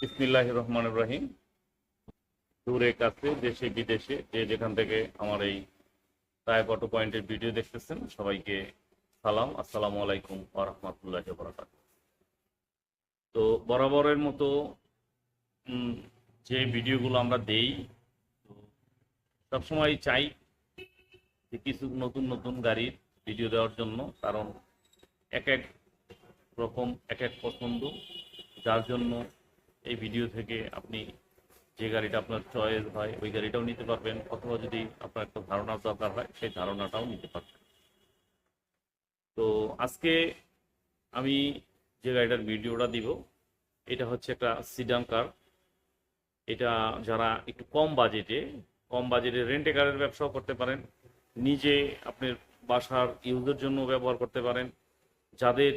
বিসমিল্লাহ রহমান ইব্রাহিম দূরে, কাছে, দেশে, বিদেশে যে যেখান থেকে আমার এই টায়াক অটো পয়েন্টের ভিডিও দেখতেছেন, সবাইকে সালাম। আসসালামু আলাইকুম ওয়া রাহমাতুল্লাহি ওয়া তো বরাবরের মতো যে ভিডিওগুলো আমরা দেই সবসময় চাই যে কিছু নতুন নতুন গাড়ির ভিডিও দেওয়ার জন্য। কারণ এক এক রকম, এক এক পছন্দ, যার জন্য এই ভিডিও থেকে আপনি যে গাড়িটা আপনার চয়েস হয়, ওই গাড়িটাও নিতে পারবেন, অথবা যদি আপনার একটা ধারণার দরকার হয়, সেই ধারণাটাও নিতে পারবেন। তো আজকে আমি যে গাড়িটার ভিডিওটা দিব, এটা হচ্ছে একটা সিডান কার এটা যারা একটু কম বাজেটে কম বাজেটে রেন্টে কারের ব্যবসাও করতে পারেন, নিজে আপনার বাসার ইউজের জন্য ব্যবহার করতে পারেন, যাদের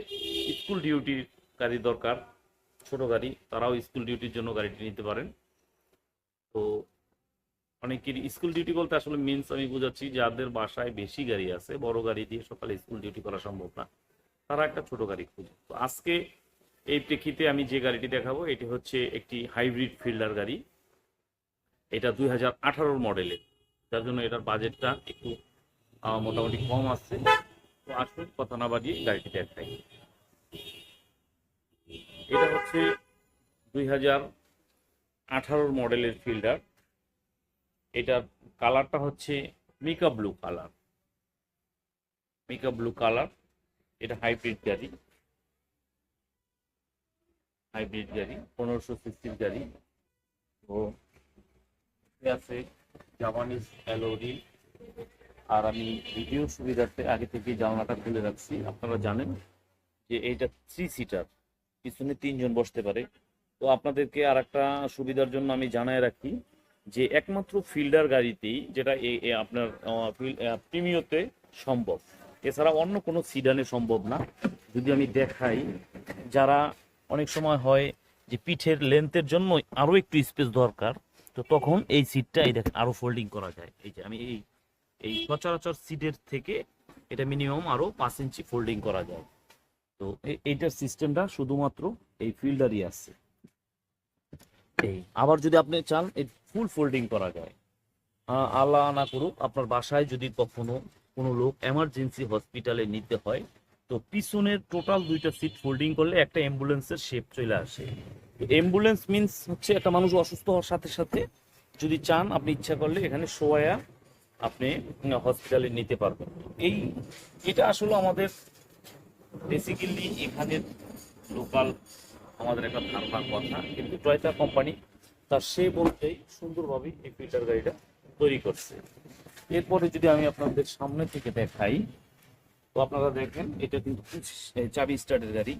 স্কুল ডিউটির গাড়ি দরকার ছোট গাড়ি, তারাও স্কুল ডিউটির জন্য গাড়িটি নিতে পারেন। তো অনেকের স্কুল ডিউটি বলতে আসলে মিনস আমি বুঝাচ্ছি যাদের বাসায় বেশি গাড়ি আছে, বড় গাড়ি দিয়ে সকালে স্কুল ডিউটি করা সম্ভব না, তারা একটা ছোট গাড়ি খুঁজে। তো আজকে এই প্রেক্ষিতে আমি যে গাড়িটি দেখাবো, এটি হচ্ছে একটি হাইব্রিড ফিল্ডার গাড়ি। এটা দুই হাজার আঠারোর মডেলের যার জন্য এটার বাজেটটা একটু মোটামুটি কম আসছে। তো আসুন, কথা না বাড়িয়ে গাড়িটি দেখাই। এটা হচ্ছে দুই হাজার আঠারোর মডেলের ফিল্ডার। এটার কালারটা হচ্ছে mica blue colour. Mica blue colour, এটা হাইব্রিড গাড়ি। হাইব্রিড গাড়ি, পনেরোশো সিসির গাড়ি। এতে আছে জাপানিজ অ্যালোরি। আর আমি ভিডিও সুবিধার্থে আগে থেকে জানলাটা খুলে রাখছি। আপনারা জানেন যে এইটা থ্রি সিটার পিছনে তিনজন বসতে পারে। তো আপনাদেরকে আর একটা সুবিধার জন্য আমি জানায় রাখি যে একমাত্র ফিল্ডার গাড়িতেই যেটা আপনার প্রিমিয়তে সম্ভব। এছাড়া অন্য কোনো সিডানে সম্ভব না। যদি আমি দেখাই, যারা অনেক সময় হয় যে পিঠের লেন্থের জন্য আরও একটু স্পেস দরকার, তো তখন এই সিটটা, এই দেখেন, আরও ফোল্ডিং করা যায়। এই যে আমি এই এই সচরাচর সিটের থেকে এটা মিনিমাম আরও পাঁচ ইঞ্চি ফোল্ডিং করা যায়। তো এইটার সিস্টেমটা শুধুমাত্র এই ফিল্ডারই আছে। এই, আবার যদি আপনি চান এই ফুল ফোল্ডিং করা যায়। আল্লাহ না করুক, আপনার বাসায় যদি কখনো কোনো লোক এমার্জেন্সি হসপিটালে নিতে হয়, তো পিছনের টোটাল দুইটা সিট ফোল্ডিং করলে একটা অ্যাম্বুলেন্সের শেপ চলে আসে। অ্যাম্বুলেন্স মিন্স হচ্ছে একটা মানুষ অসুস্থ হওয়ার সাথে সাথে যদি চান, আপনি ইচ্ছা করলে এখানে শোয়া আপনি হসপিটালে নিতে পারবেন। এই, এটা আসলে আমাদের বেসিক্যালি এখানের লোকাল আমাদের একটা ধারণার কথা, কিন্তু টয়টা কোম্পানি তার সে বলতেই সুন্দরভাবে এই ফিল্টার গাড়িটা তৈরি করছে। এরপরে যদি আমি আপনাদের সামনে থেকে দেখাই, তো আপনারা দেখেন, এটা কিন্তু চাবি স্টার্টের গাড়ি।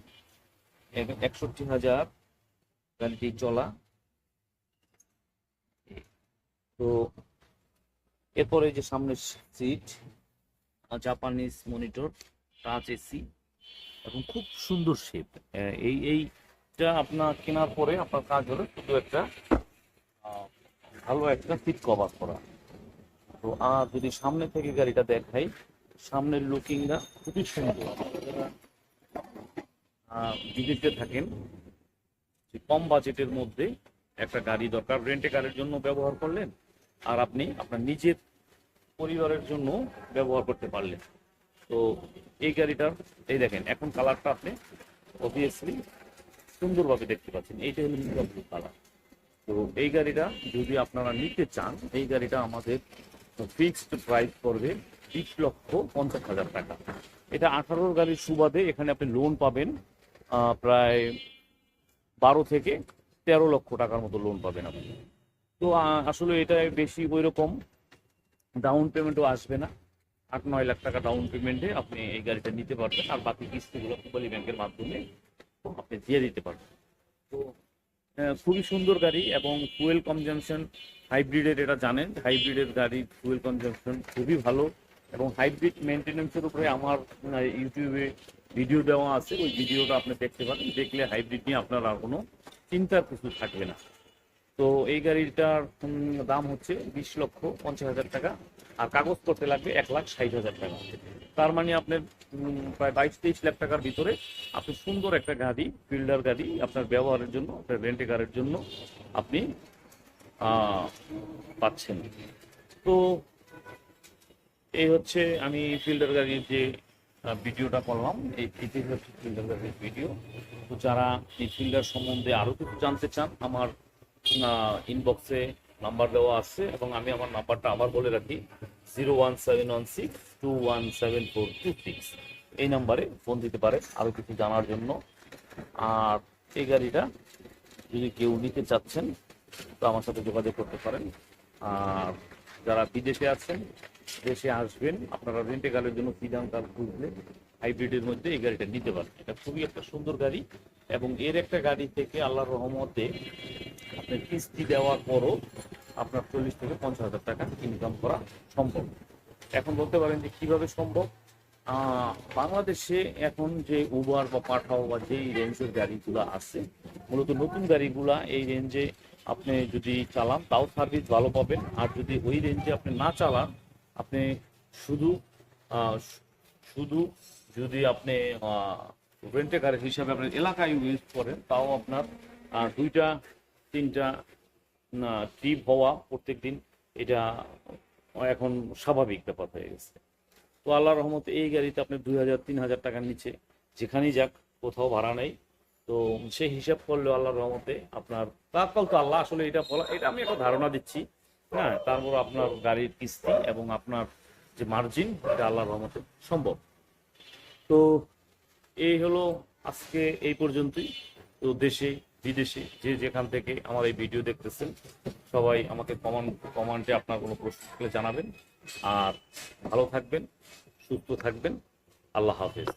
একষট্টি হাজার গাড়িটি চলা। তো এরপরে যে সামনের seat Japanese monitor touch AC এবং খুব সুন্দর শেপ এই, এইটা আপনার কেনার পরে আপনার কাজ হলো শুধু একটা ভালো একটা সিট কভার করা। তো আর যদি সামনে থেকে গাড়িটা দেখাই, সামনের লুকিংটা খুবই সুন্দর। বিদেশে থাকেন কম বাজেটের মধ্যে একটা গাড়ি দরকার রেন্টে গাড়ির জন্য ব্যবহার করলেন, আর আপনি আপনার নিজের পরিবারের জন্য ব্যবহার করতে পারলেন। তো এই গাড়িটার এই দেখেন, এখন কালারটা আপনি অবভিয়াসলি সুন্দরভাবে দেখতে পাচ্ছেন। এইটা হলো মিকা কালার তো এই গাড়িটা যদি আপনারা নিতে চান, এই গাড়িটা আমাদের ফিক্সড প্রাইস পড়বে বিশ লক্ষ পঞ্চাশ হাজার টাকা। এটা আঠারোর গাড়ির সুবাদে এখানে আপনি লোন পাবেন প্রায় বারো থেকে তেরো লক্ষ টাকার মতো লোন পাবেন আপনি। তো আসলে এটা বেশি ওই রকম ডাউন পেমেন্টও আসবে না। আট, নয় লাখ টাকা ডাউন পেমেন্টে আপনি এই গাড়িটা নিতে পারবেন, আর বাকি কিস্তিগুলো কুপালি ব্যাংকের মাধ্যমে আপনি দিয়ে দিতে পারবেন। তো খুবই সুন্দর গাড়ি এবং ফুয়েল কনজামশন হাইব্রিডের এটা জানেন হাইব্রিডের গাড়ির ফুয়েল কনজামশন খুবই ভালো এবং হাইব্রিড মেনটেন্যান্সের উপরে আমার ইউটিউবে ভিডিও দেওয়া আছে, ওই ভিডিওটা আপনি দেখতে পারেন, দেখলে হাইব্রিড নিয়ে আপনার আর কোনো চিন্তার কিছু থাকবে না। তো এই গাড়িটার দাম হচ্ছে বিশ লক্ষ পঞ্চাশ হাজার টাকা আর কাগজ করতে লাগবে এক লাখ ষাট হাজার টাকা। তার মানে আপনার প্রায় বাইশ তেইশ লাখ টাকার ভিতরে আপনি সুন্দর একটা গাড়ি ফিল্ডার গাড়ি আপনার ব্যবহারের জন্য, আপনার রেন্টে কারের জন্য আপনি পাচ্ছেন। তো এই হচ্ছে আমি ফিল্ডার গাড়ির যে ভিডিওটা করলাম, এই এটাই হচ্ছে ফিল্ডার গাড়ির ভিডিও তো যারা এই ফিল্ডার সম্বন্ধে আরও কিছু জানতে চান, আমার ইনবক্সে নাম্বার দেওয়া আছে এবং আমি আমার নাম্বারটা আবার বলে রাখি zero one seven one six two one seven four two six এই নাম্বারে ফোন দিতে পারে আরও কিছু জানার জন্য। আর এই গাড়িটা যদি কেউ নিতে চাচ্ছেন, তো আমার সাথে যোগাযোগ করতে পারেন। আর যারা বিদেশে আছেন, দেশে আসবেন, আপনারা রেন্টে গাড়ির জন্য সিডান তার খুঁজলে হাইব্রিডের মধ্যে এই গাড়িটা নিতে পারেন। এটা খুবই একটা সুন্দর গাড়ি এবং এর একটা গাড়ি থেকে আল্লাহর রহমতে আপনার কিস্তি দেওয়ার পরও আপনার চল্লিশ থেকে পঞ্চাশ হাজার টাকা ইনকাম করা সম্ভব। এখন বলতে পারেন যে কীভাবে সম্ভব? বাংলাদেশে এখন যে উবার বা পাঠাও বা যেই রেঞ্জের গাড়িগুলো আছে, মূলত নতুন গাড়িগুলা এই রেঞ্জে আপনি যদি চালান, তাও সার্ভিস ভালো পাবেন। আর যদি ওই রেঞ্জে আপনি না চালান, আপনি শুধু শুধু যদি আপনি রেন্টে গাড়ি হিসাবে আপনার এলাকায় ইউজ করেন, তাও আপনার দুইটা তিনটা ট্রিপ হওয়া প্রত্যেকদিন, এটা এখন স্বাভাবিক ব্যাপার হয়ে গেছে। তো আল্লাহ রহমতে এই গাড়িতে আপনি দুই হাজার, তিন হাজার টাকার নিচে যেখানেই যাক, কোথাও ভাড়া নেই। তো সেই হিসাব করলে আল্লাহ রহমতে আপনার, তারপর তো আল্লাহ আসলে এটা বলা, এটা আমি একটা ধারণা দিচ্ছি। হ্যাঁ তারপর আপনার গাড়ির কিস্তি এবং আপনার যে মার্জিন এটা আল্লাহর রহমতে সম্ভব। তো এই হলো আজকে এই পর্যন্তই। তো দেশে বিদেশে যে যেখান থেকে আমার এই ভিডিও দেখতেছেন, সবাই আমাকে কমেন্ট কমেন্টে আপনার কোনো প্রশ্ন থাকলে জানাবেন। আর ভালো থাকবেন, সুস্থ থাকবেন। আল্লাহ হাফেজ।